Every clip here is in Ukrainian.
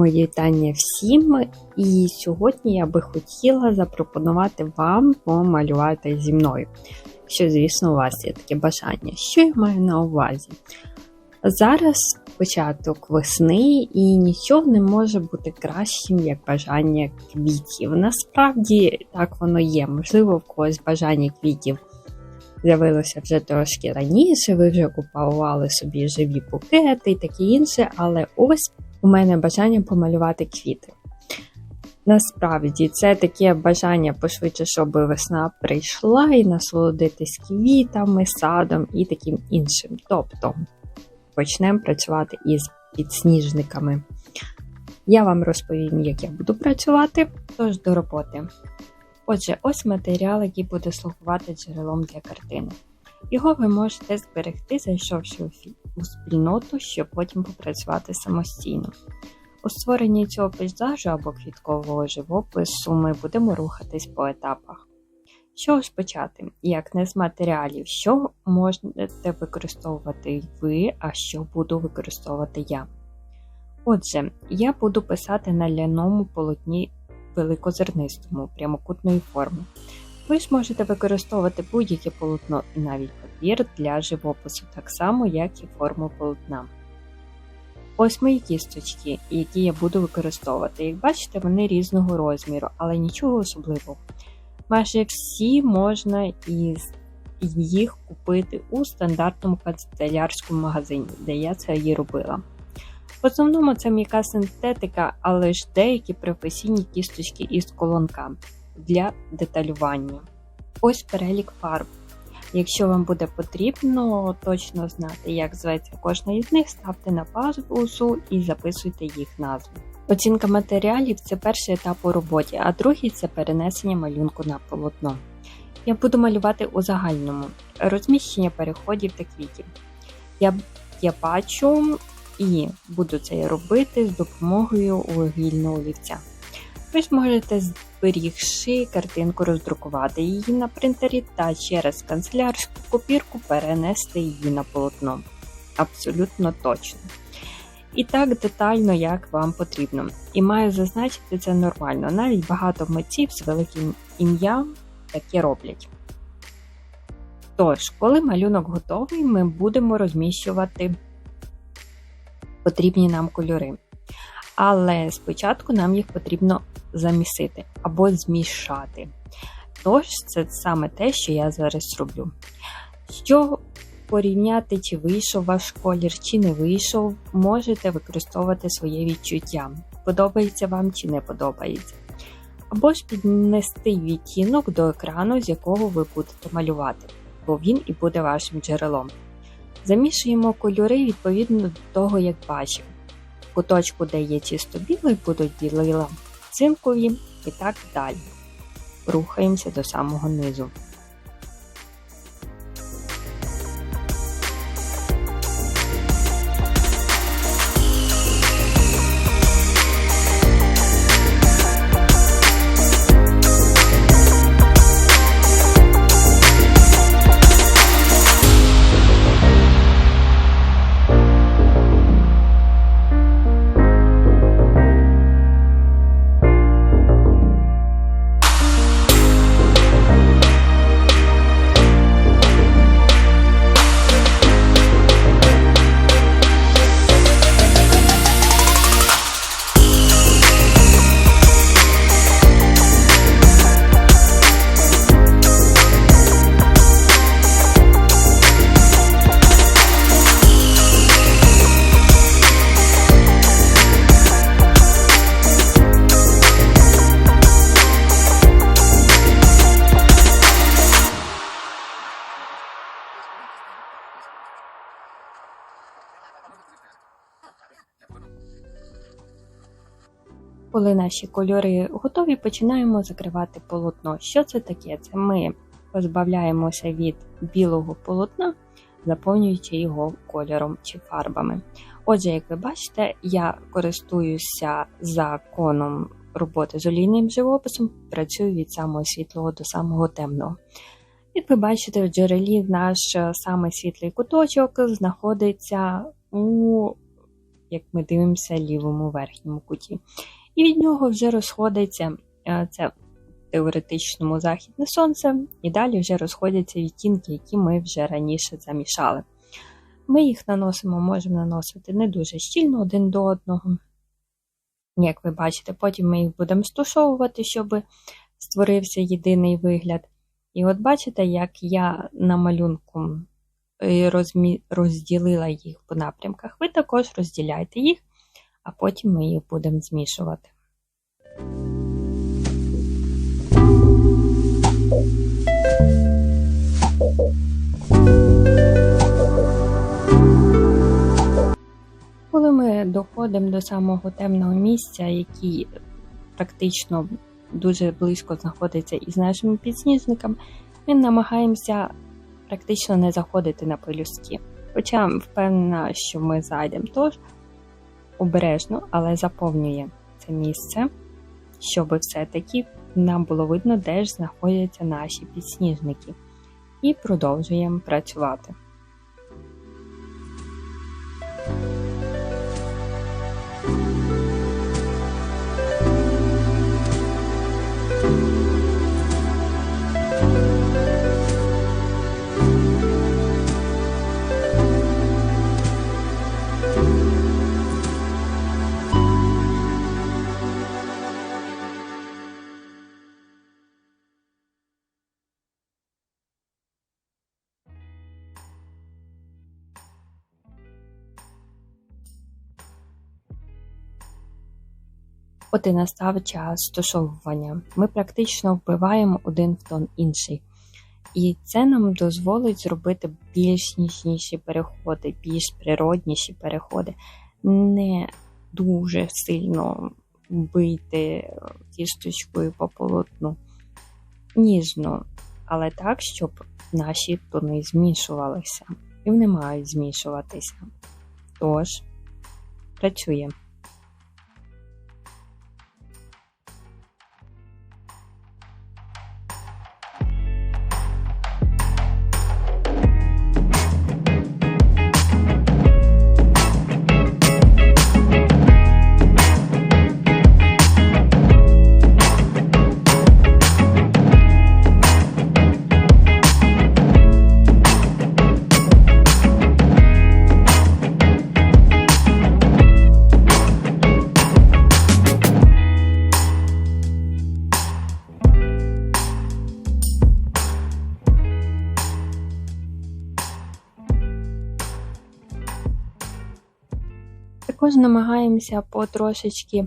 Мої вітання всім, і сьогодні я би хотіла запропонувати вам помалювати зі мною. Що, звісно, у вас є таке бажання. Що я маю на увазі? Зараз початок весни, і нічого не може бути кращим, як бажання квітів. Насправді так воно є. Можливо, в когось бажання квітів з'явилося вже трошки раніше, ви вже купували собі живі букети і таке інше, але ось у мене бажання помалювати квіти. Насправді, це таке бажання пошвидше, щоб весна прийшла і насолодитись квітами, садом і таким іншим. Тобто почнемо працювати із підсніжниками. Я вам розповім, як я буду працювати, тож до роботи. Отже, ось матеріал, який буде слугувати джерелом для картини. Його ви можете зберегти, зайшовши у спільноту, щоб потім попрацювати самостійно. У створенні цього пейзажу або квіткового живопису ми будемо рухатись по етапах. Що ж почати? Як не з матеріалів, що можете використовувати ви, а що буду використовувати я? Отже, я буду писати на ляному полотні великозернистому прямокутної форми. Ви ж можете використовувати будь-яке полотно і навіть папір для живопису, так само, як і форму полотна. Ось мої кісточки, які я буду використовувати. Як бачите, вони різного розміру, але нічого особливого. Майже всі можна із їх купити у стандартному канцелярському магазині, де я це і робила. В основному це м'яка синтетика, але ж деякі професійні кісточки із колонка для деталювання. Ось перелік фарб. Якщо вам буде потрібно точно знати, як зветься кожна із них, ставте на паузу і записуйте їх назву. Оцінка матеріалів це перший етап у роботі, а другий це перенесення малюнку на полотно. Я буду малювати у загальному розміщення переходів та квітів. Я, я бачу і буду це робити з допомогою вугільного олівця. Ви зможете, зберігши картинку, роздрукувати її на принтері та через канцелярську копірку перенести її на полотно. Абсолютно точно. І так детально, як вам потрібно. І маю зазначити це нормально. Навіть багато митців з великим ім'ям таке роблять. Тож, коли малюнок готовий, ми будемо розміщувати потрібні нам кольори. Але спочатку нам їх потрібно замісити або змішати. Тож, це саме те, що я зараз роблю. Що порівняти, чи вийшов ваш колір, чи не вийшов, можете використовувати своє відчуття. Подобається вам чи не подобається. Або ж піднести відтінок до екрану, з якого ви будете малювати, бо він і буде вашим джерелом. Замішуємо кольори відповідно до того, як бачимо. Куточку, де є чисто білий, будуть білила цинкові і так далі. Рухаємося до самого низу. Коли наші кольори готові, починаємо закривати полотно. Що це таке? Це ми позбавляємося від білого полотна, заповнюючи його кольором чи фарбами. Отже, як ви бачите, я користуюся законом роботи з олійним живописом, працюю від самого світлого до самого темного. Як ви бачите, в джерелі наш самий світлий куточок знаходиться у як ми дивимося лівому верхньому куті. І від нього вже розходиться е, це в теоретичному західне сонце, і далі вже розходяться відтінки, які ми вже раніше замішали. Ми їх наносимо, можемо наносити не дуже щільно один до одного. Як ви бачите, потім ми їх будемо стушовувати, щоб створився єдиний вигляд. І от бачите, як я на малюнку е, розділила їх по напрямках. Ви також розділяйте їх, а потім ми їх будемо змішувати. Коли ми доходимо до самого темного місця, який практично дуже близько знаходиться із нашими підсніжниками, ми намагаємося практично не заходити на пелюстки. Хоча впевнена, що ми зайдемо тож обережно, але заповнює це місце, щоб все-таки нам було видно, де ж знаходяться наші підсніжники. І продовжуємо працювати. От і настав час стушовування. Ми практично вбиваємо один в тон інший. І це нам дозволить зробити більш ніжніші переходи, більш природніші переходи, не дуже сильно бити кісточкою по полотну. Ніжно, але так, щоб наші тони змішувалися. І вони мають змішуватися. Тож, працюємо. Також намагаємося потрошечки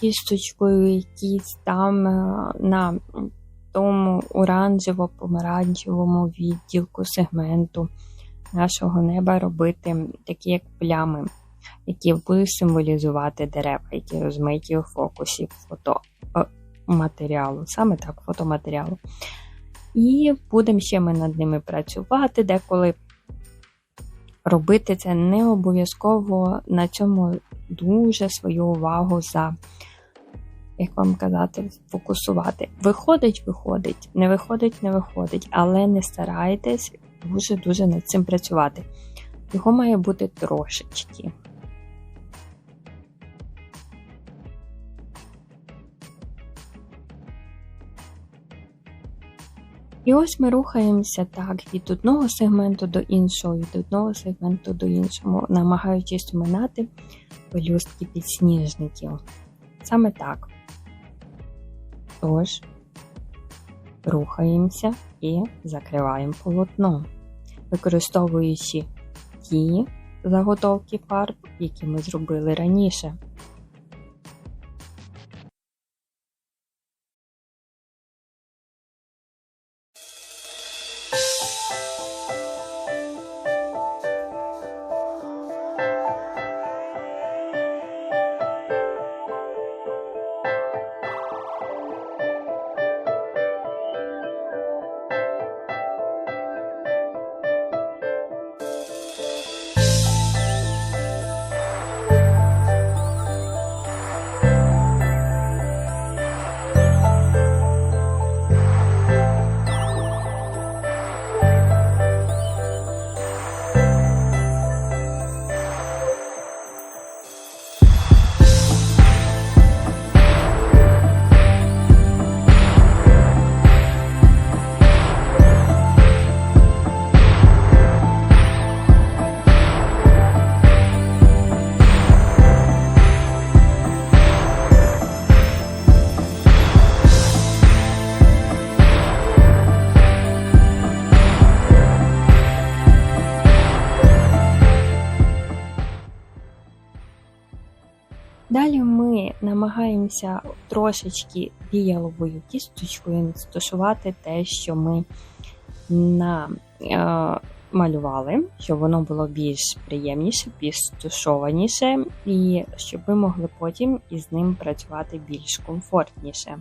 кісточкою якісь там е, на тому оранжево-помаранчевому відділку сегменту нашого неба робити такі як плями, які будуть символізувати дерева, які розмиті у фокусі фотоматеріалу, саме так, фотоматеріалу. І будемо ще ми над ними працювати, деколи робити це не обов'язково на цьому дуже свою увагу за, як вам казати, фокусувати. Виходить, виходить, не виходить, не виходить, але не старайтесь дуже-дуже над цим працювати. Його має бути трошечки. І ось ми рухаємося так від одного сегменту до іншого, від одного сегменту до іншого, намагаючись оминати пелюстки підсніжників. Саме так. Тож, рухаємося і закриваємо полотно, використовуючи ті заготовки фарб, які ми зробили раніше. Намагаємося трошечки діяловою кісточкою стушувати те, що ми на е, щоб воно було більш приємніше, більш стушованіше, і щоб ви могли потім із ним працювати більш комфортніше.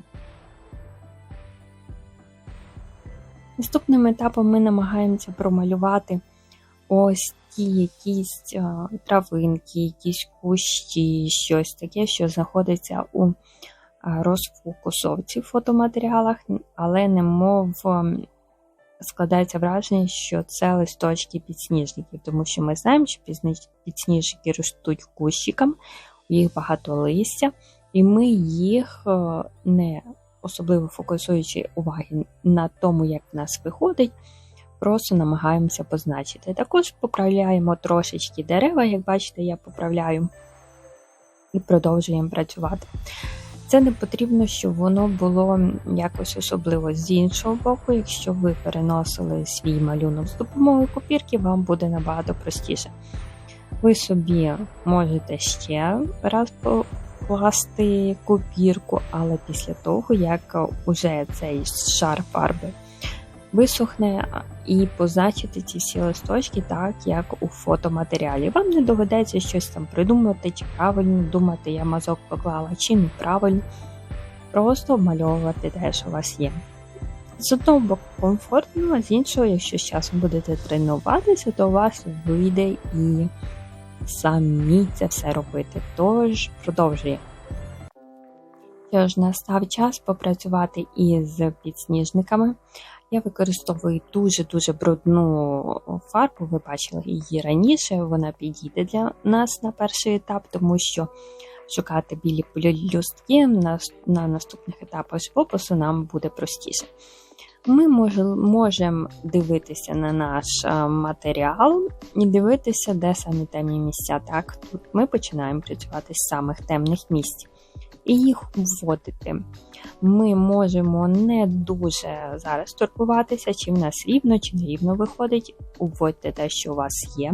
Наступним етапом ми намагаємося промалювати ось ті якісь травинки, якісь кущі, щось таке, що знаходиться у розфокусовці в фотоматеріалах, але немов складається враження, що це листочки підсніжників, тому що ми знаємо, що підсніжники ростуть кущикам, у їх багато листя, і ми їх не особливо фокусуючи уваги на тому, як в нас виходить, просто намагаємося позначити. Також поправляємо трошечки дерева, як бачите, я поправляю і продовжуємо працювати. Це не потрібно, щоб воно було якось особливо з іншого боку. Якщо ви переносили свій малюнок з допомогою копірки, вам буде набагато простіше. Ви собі можете ще раз покласти копірку, але після того, як уже цей шар фарби висохне і позначити ці всі листочки так, як у фотоматеріалі. Вам не доведеться щось там придумати, чи правильно думати, я мазок поклала, чи неправильно. Просто обмальовувати те, що у вас є. З одного боку комфортно, а з іншого, якщо з часом будете тренуватися, то у вас вийде і самі це все робити. Тож продовжуємо. Що ж, настав час попрацювати із підсніжниками. Я використовую дуже-дуже брудну фарбу, ви бачили її раніше, вона підійде для нас на перший етап, тому що шукати білі полюстки на, на наступних етапах опису нам буде простіше. Ми можемо дивитися на наш матеріал і дивитися, де самі темні місця. Так, Тут ми починаємо працювати з самих темних місць і їх вводити. Ми можемо не дуже зараз турбуватися, чи в нас рівно, чи не рівно виходить. Уводьте те, що у вас є.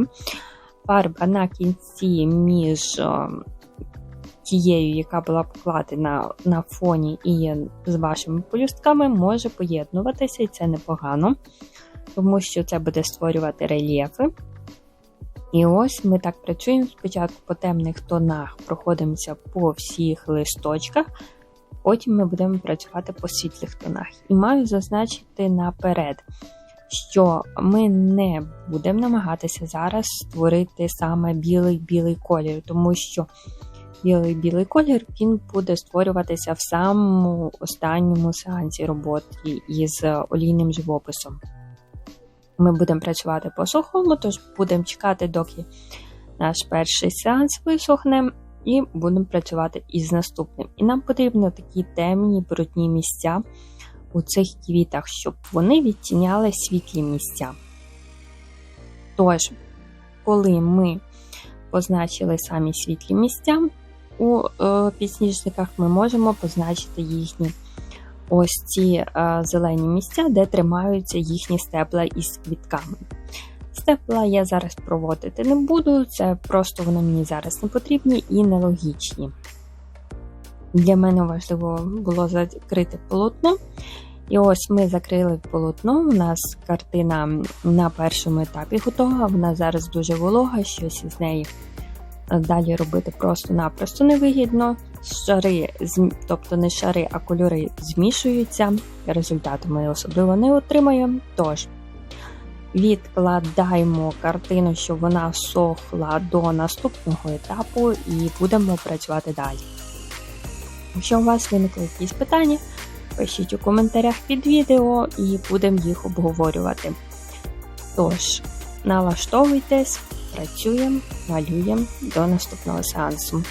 Фарба на кінці між тією, яка була покладена на фоні і з вашими полюстками, може поєднуватися, і це непогано, тому що це буде створювати рельєфи. І ось ми так працюємо спочатку по темних тонах, проходимося по всіх листочках, потім ми будемо працювати по світлих тонах. І маю зазначити наперед, що ми не будемо намагатися зараз створити саме білий-білий колір, тому що білий-білий колір він буде створюватися в самому останньому сеансі роботи із олійним живописом. Ми будемо працювати по сухому, тож будемо чекати, доки наш перший сеанс висохне, і будемо працювати із наступним. І нам потрібно такі темні брудні місця у цих квітах, щоб вони відтіняли світлі місця. Тож, коли ми позначили самі світлі місця у е, підсніжниках, ми можемо позначити їхні ось ці е, зелені місця, де тримаються їхні стебла із квітками. Стебла я зараз проводити не буду, це просто вони мені зараз не потрібні і нелогічні. Для мене важливо було закрити полотно. І ось ми закрили полотно. У нас картина на першому етапі готова, вона зараз дуже волога, щось із неї далі робити просто-напросто невигідно. Шари, тобто не шари, а кольори змішуються. Результату ми особливо не отримаємо. Тож, відкладаємо картину, щоб вона сохла до наступного етапу, і будемо працювати далі. Якщо у вас виникли якісь питання, пишіть у коментарях під відео і будемо їх обговорювати. Тож, налаштовуйтесь, працюємо, малюємо до наступного сеансу.